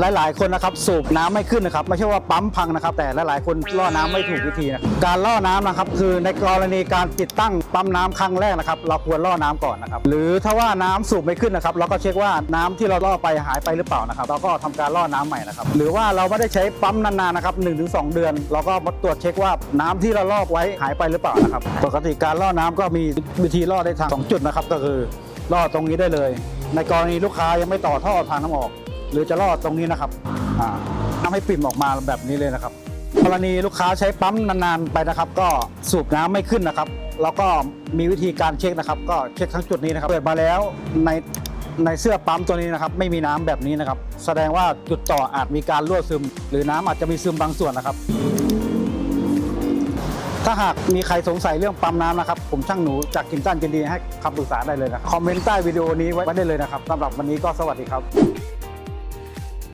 หลาย ๆ คนนะครับสูบน้ำไม่ขึ้นนะครับไม่ใช่ว่าปั๊มพังนะครับ แต่หลาย ๆ คนล่อน้ำไม่ถูกวิธีนะการล่อน้ำนะครับคือในกรณีการติดตั้งปั๊มน้ำครั้งแรกนะครับ เราควรล่อน้ำก่อนนะครับ หรือถ้าว่าน้ำสูบไม่ขึ้นนะครับ เราก็เช็คว่าน้ำที่เราล่อไปหายไปหรือเปล่านะครับ เราก็ทำการล่อน้ำใหม่นะครับ หรือว่าเราไม่ได้ใช้ปั๊มนานๆนะครับ1-2 เดือน เราก็มาตรวจเช็คว่าน้ำที่เราล่อไว้หายไปหรือเปล่านะครับ ปกติการล่อน้ำก็มีวิธีล่อได้ทางสองจุดนะครับ ก็คือล่อตรงนี้ได้เลย ในกรณีลูกค้ายังไม่ต่อท่อทางน้ำออก หรือจะล่อตรงนี้นะครับอ่าทำให้ปิ่มออกมาแบบนี้เลยนะครับกรณีลูกค้าใช้ปั๊มนานๆไปนะครับ ก็สูบน้ำไม่ขึ้นนะครับ แล้วก็มีวิธีการเช็คนะครับ ก็เช็คทั้งจุดนี้นะครับเปิดมาแล้วในในเสื้อปั๊มตัวนี้นะครับ ไม่มีน้ำแบบนี้นะครับ แสดงว่าจุดต่ออาจมีการรั่วซึม หรือน้ำอาจจะมีซึมบางส่วนนะครับ ถ้าหากมีใครสงสัยเรื่องปั๊มน้ำนะครับ ผมช่างหนูจากกินตันกินดีให้คำปรึกษาได้เลยนะคอมเมนต์ใต้วิดีโอนี้ไว้ได้เลยนะครับสำหรับวันนี้ก็สวัสดีครับ